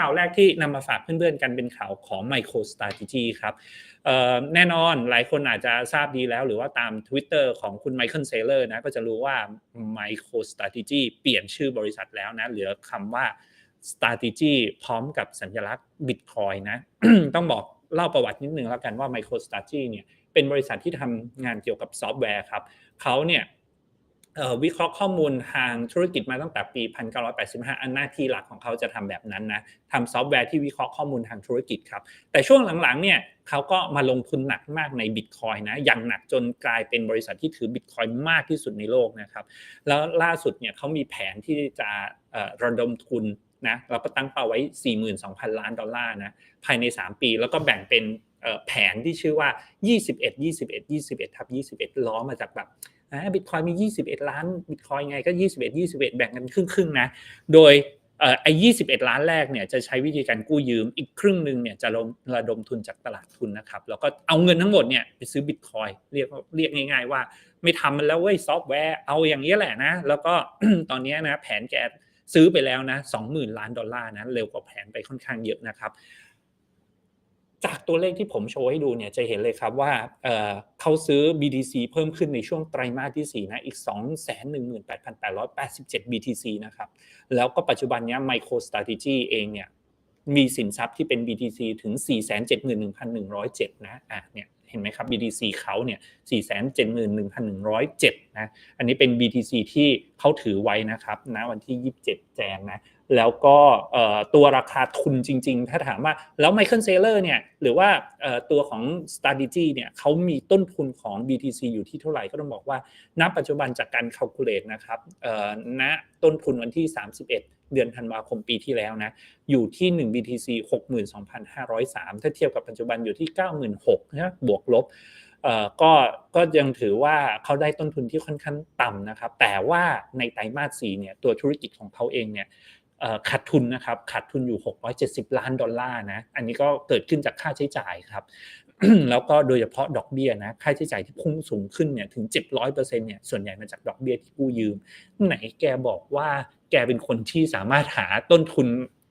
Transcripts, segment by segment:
ข่าวแรกที่นำมาฝากเพื่อนๆกันเป็นข่าวของ MicroStrategy ครับแน่นอนหลายคนอาจจะทราบดีแล้ว หรือว่าตาม Twitter ของคุณไมเคิลเซเลอร์นะก็จะรู้ว่า MicroStrategy เปลี่ยนชื่อบริษัทแล้วนะเหลือคำว่า strategy พร้อมกับสัญลักษณ์ Bitcoin นะต้องบอกเล่าประวัตินิดนึงแล้วกันว่า MicroStrategy เนี่ยเป็นบริษัทที่ทำงานเกี่ยวกับซอฟต์แวร์ครับเขาเนี่ย วิเคราะห์ข้อมูลทางธุรกิจมาตั้งแต่ปี 1985 อันหน้าที่หลักของเขาจะทำแบบนั้นนะทำซอฟต์แวร์ที่วิเคราะห์ข้อมูลทางธุรกิจครับ แต่ช่วงหลังๆเนี่ยเขาก็มาลงทุนหนักมากในบิตคอยนะ อย่างหนักจนกลายเป็นบริษัทที่ถือบิตคอยมากที่สุดในโลกนะครับ แล้วล่าสุดเนี่ยเขามีแผนที่จะระดมทุนนะเราก็ตั้งเป้าไว้ 42,000 ล้านดอลลาร์นะภายใน 3 ปี แล้วก็แบ่งเป็น แผนที่ชื่อว่า 21 21 21ทับ21 ล้อมาจากแบบบิตคอยมี 21 ล้านบิตคอยไงก็ 21 21 แบ่งกันครึ่งๆนะ โดยไอ้21ล้านแรกเนี่ยจะใช้วิธีการกู้ยืมอีกครึ่งหนึ่งเนี่ยจะระดมทุนจากตลาดทุนนะครับ แล้วก็เอาเงินทั้งหมดเนี่ยไปซื้อบิตคอยเรียกเรียกง่าย ๆ ว่า ไม่ทำมันแล้วเว้ยซอฟต์แวร์เอาอย่างนี้แหละนะ แล้วก็ตอนนี้นะแผนแกซื้อไปแล้วนะ20,000ล้านดอลลาร์นะเร็วกว่าแผนไปค่อนข้างเยอะนะครับ ตัวเลขที่ผมโชว์ให้ดูเนี่ยจะเห็นเลยครับว่าเขาซื้อ BTC เพิ่มขึ้นในช่วงไตรมาสที่4นะอีก 218,887 BTC นะครับแล้วก็ปัจจุบันนี้ MicroStrategy เองเนี่ยมีสินทรัพย์ที่เป็น BTC ถึง 471,107 นะอะเนี่ยเห็นไหมครับ BTC เขาเนี่ย 471,107 นะ อันนี้เป็น BTC ที่เขาถือไว้นะครับนะวันที่ 27 แจนนะ แล้วก็ตัวราคาทุนจริง ๆ ถ้าถามว่าแล้วไมเคิลเซเลอร์เนี่ยหรือว่าตัวของ strategy เนี่ยเขามีต้นทุนของ BTC อยู่ที่เท่าไหร่ก็ต้องบอกว่า ณ ปัจจุบันจากการ calculate นะครับณต้นทุนวันที่ 31เดือนธันวาคมปีที่แล้วนะ อยู่ที่ 1 BTC 62,503 ถ้าเทียบกับปัจจุบันอยู่ที่ 96,000นะบวกลบก็ก็ยังถือว่าเขาได้ต้นทุนที่ค่อนข้างต่ำนะครับ แต่ว่าในไตรมาส4เนี่ยตัวธุรกิจของเขาเองเนี่ย ขาดทุนนะครับขาดทุนอยู่ 670 ล้านดอลลาร์นะอันนี้ก็เกิดขึ้นจากค่าใช้จ่ายครับแล้วก็โดยเฉพาะดอกเบี้ยนะค่าใช้จ่ายที่พุ่งสูงขึ้นเนี่ยถึง 700%เนี่ยส่วนใหญ่มาจากดอกเบี้ยที่กู้ยืม ไหนแกบอกว่าแกเป็นคนที่สามารถหาต้นทุน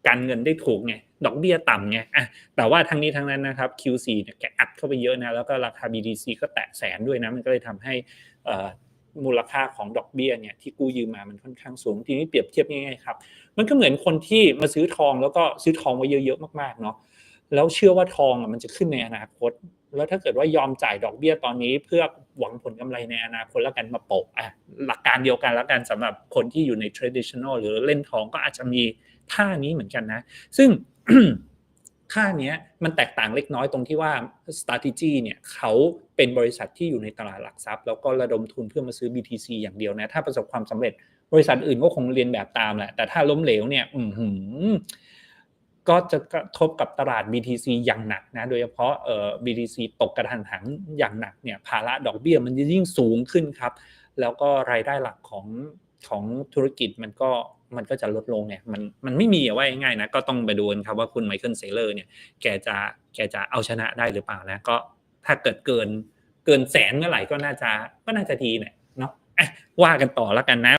การเงินได้ถูกไงดอกเบี้ยต่ำไงอะแต่ว่าทั้งนี้ทั้งนั้นนะครับ Q4 เนี่ยแกอัดเข้าไปเยอะนะแล้วก็ราคา BTC ก็แตะแสนด้วยนะมันก็เลยทำให้ มูลค่าของดอกเบี้ยเนี่ยที่กู้ยืมมามันค่อนข้างสูง ทีนี้เปรียบเทียบง่ายๆครับ มันก็เหมือนคนที่มาซื้อทองแล้วก็ซื้อทองไว้เยอะๆมากๆเนาะแล้วเชื่อว่าทองมันจะขึ้นในอนาคต แล้วถ้าเกิดว่ายอมจ่ายดอกเบี้ยตอนนี้ เพื่อหวังผลกำไรในอนาคตแล้วกันมาโปะอะหลักการเดียวกันแล้วกันสำหรับคนที่อยู่ใน traditional หรือเล่นทองก็อาจจะมีท่านี้เหมือนกันนะ ซึ่ง ค่านี้มันแตกต่างเล็กน้อยตรงที่ว่า strategy เนี่ยเขาเป็นบริษัทที่อยู่ในตลาดหลักทรัพย์ แล้วก็ระดมทุนเพื่อมาซื้อ BTC อย่างเดียวนะ ถ้าประสบความสำเร็จบริษัทอื่นก็คงเรียนแบบตามแหละ แต่ถ้าล้มเหลวเนี่ยอืก็จะกระทบกับตลาด BTC อย่างหนักนะ โดยเฉพาะเอ่อ BTC ตกกระทันหันอย่างหนักเนี่ยภาระดอกเบี้ยมันจะยิ่งสูงขึ้นครับ แล้วก็รายได้หลักของของธุรกิจมันก็ มันก็จะลดลงเนี่ยมันมันไม่มีว่าง่ายนะก็ต้องไปดูกันครับว่าคุณไมเคิลเซเลอร์เนี่ยแกจะแกจะเอาชนะได้หรือเปล่านะ ก็ถ้าเกิดเกินเกินแสนเมื่อไหร่ก็น่าจะก็น่าจะดีเนี่ยเนาะว่ากันต่อแล้วกันนะ